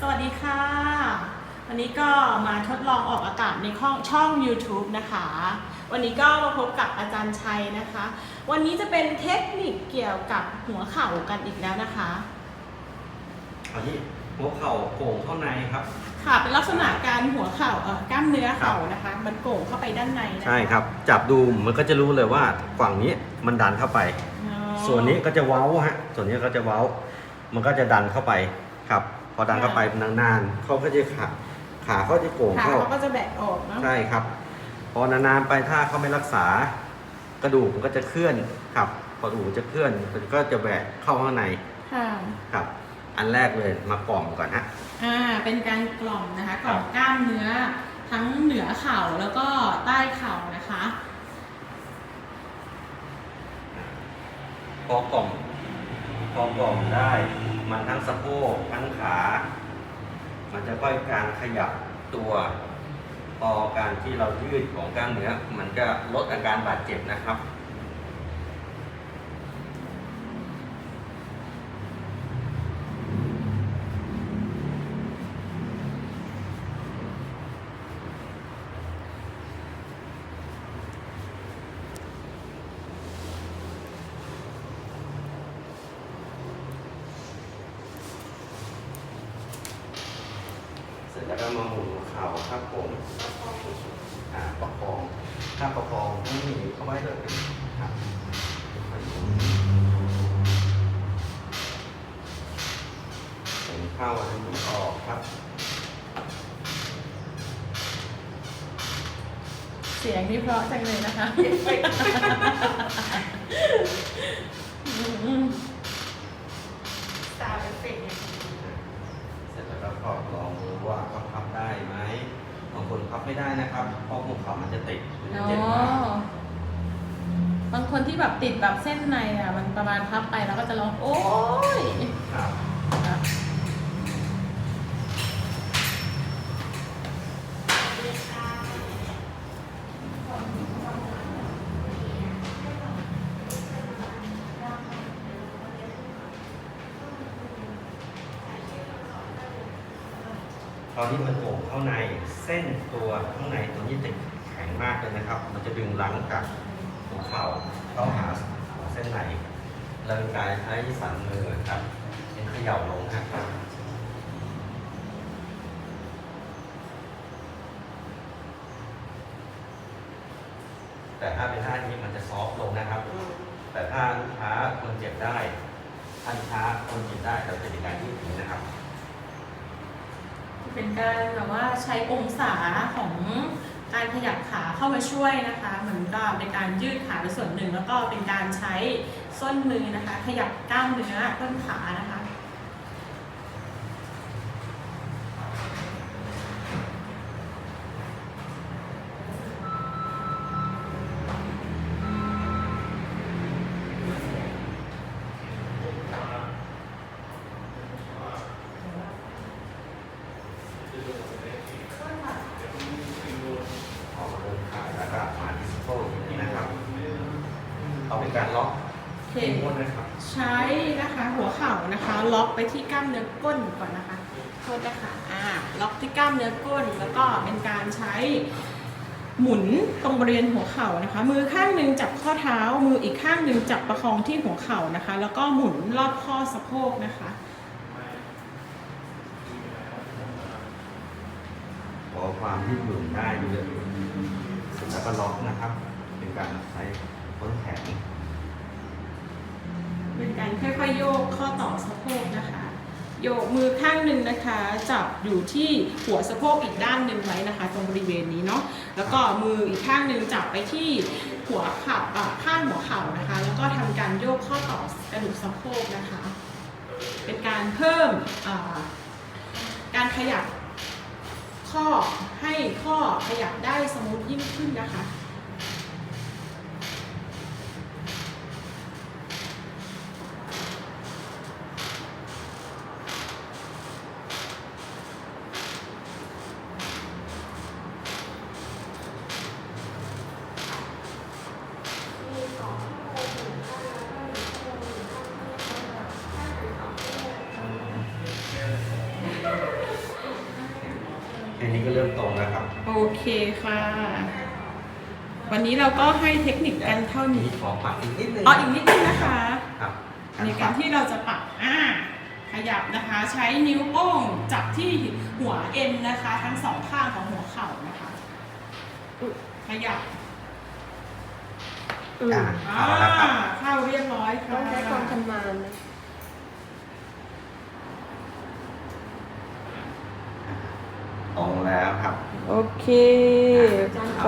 สวัสดีค่ะ วันนี้ก็มาทดลองออกอากาศในช่องช่อง YouTube นะคะ วันนี้ก็มาพบกับอาจารย์ชัยนะคะ วันนี้จะเป็นเทคนิคเกี่ยวกับหัวเข่ากันอีกแล้วนะคะอันนี้หัวเข่าโก่งเข้าในครับ ค่ะเป็นลักษณะการหัวเข่าเอ่อกล้ามเนื้อเข่านะคะ มันโก่งเข้าไปด้านในนะคะใช่ครับ จับดูมันก็จะรู้เลยว่าฝั่งนี้มันดันเข้าไป อ๋อส่วนนี้ก็จะเว้าฮะส่วนนี้ก็จะเว้า มันก็จะดันเข้าไปครับพ อดันเข้าไปนานๆเขาก็จะขาขาเขาจะโก่งขาเข้าเขาก็จะแบะออกเนาะใช่ครับ พอนานๆไปถ้าเขาไม่รักษา กระดูกมันก็จะเคลื่อนครับพอกระดูกมันจะเคลื่อนมันก็จะแบกเข้าข้างในค่ะครับ อันแรกเลยมากล่อมก่อนฮะอ่าเป็นการกล่อมนะคะกล่อมกล้ามเนื้อทั้งเหนือเข่าแล้วก็ใต้เข่านะคะพอกล่อม พอกล่อมได้ มันทั้งสะโพกทั้งขา มันจะค่อยการขยับตัว พอการที่เรายืดของกล้ามเนื้อ มันก็ลดอาการบาดเจ็บนะครับ ก็มาหมุนเข่าครับผมอ่าประคองถ้าประคองไม่หนีเข้าไว้เลยครับหมุนเข้าแล้วหมุนออกครับ เสียงนี่เพราะจังเลยนะคะอืมซาวด์เอฟเฟกต์เนี่ยเสร็จแล้วก็พอลองดูว่า คนพับไม่ได้นะครับเพราะหัวเข่ามันจะติดมันจะอ๋อเจ็บมากบางคนที่แบบติดแบบเส้นในอะ มันประมาณพับไปแล้วก็จะร้องโอ๊ยครับ อะตอนที่มันโก่งเข้าในเส้นตัวข้างในตัวนี้จะแข็งมากเลยนะครับ มันจะดึงรั้งกับหัวเข่าเข้าหาเส้นในเราเป็นการใช้สันมือครับเป็นเขย่าลงนะครับแต่ถ้าเป็นท่านี้มันจะซอฟต์ลงนะครับ แต่ถ้าลูกค้าคนเจ็บได้ถ้าลูกค้าคนเจ็บได้เราจะเป็นการยืดหยุ่นนะครับ เป็นการแบบว่าใช้องศาของการขยับขาเข้ามาช่วยนะคะ เหมือนกับเป็นการยืดขาไปส่วนหนึ่ง แล้วก็เป็นการใช้ส้นมือนะคะ ขยับกล้ามเนื้อต้นขานะคะ เอาเป็นการล็อกโอเคที่ม้วนนะครับ ใช้นะคะหัวเข่านะคะ ล็อกไปที่กล้ามเนื้อก้นก่อนนะคะโทษนะคะอ่าล็อกที่กล้ามเนื้อก้นแล้วก็เป็นการใช้หมุนตรงบริเวณหัวเข่านะคะ มือข้างหนึ่งจับข้อเท้า มืออีกข้างหนึ่งจับประคองที่หัวเข่านะคะ แล้วก็หมุนรอบข้อสะโพกนะคะขอความยืดหยุ่นได้เยอะเสร็จแล้วก็ล็อกนะครับ เป็นการใช้ ต้นแขนเป็นการค่อยๆโยกข้อต่อสะโพกนะคะ โยกมือข้างหนึ่งนะคะ จับอยู่ที่หัวสะโพกอีกด้านหนึ่งไว้นะคะ ตรงบริเวณนี้เนาะแล้วก็มืออีกข้างหนึ่งจับไปที่หัวเข่าอะข้างหัวเข่านะคะ แล้วก็ทำการโยกข้อต่อกระดูกสะโพกนะคะ เป็นการเพิ่มอ่าการขยับข้อให้ข้อขยับได้สมูทยิ่งขึ้นนะคะ นี้ก็เริ่มตรงแล้วครับ โอเคค่ะ วันนี้เราก็ให้เทคนิคกันเท่านี้ ขอปักอีกนิดนึงอ๋ออีกนิดนึงนะคะ ครับในการที่เราจะปักอ่าขยับนะคะ ใช้นิ้วโป้งจับที่หัวเอ็นนะคะ ทั้งสองข้างของหัวเข่านะคะอุ๊ยขยับอืมอ่าอ่าเอาละครับเข้าเรียบร้อยค่ะต้องใช้ความชำนาญนะ ตงแล้วครับ โอเค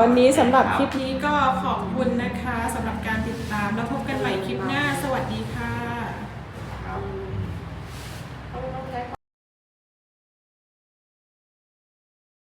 วันนี้สำหรับคลิปนี้ก็ขอบคุณนะคะสำหรับการติดตามแล้วพบกันใหม่คลิปหน้า สวัสดีค่ะ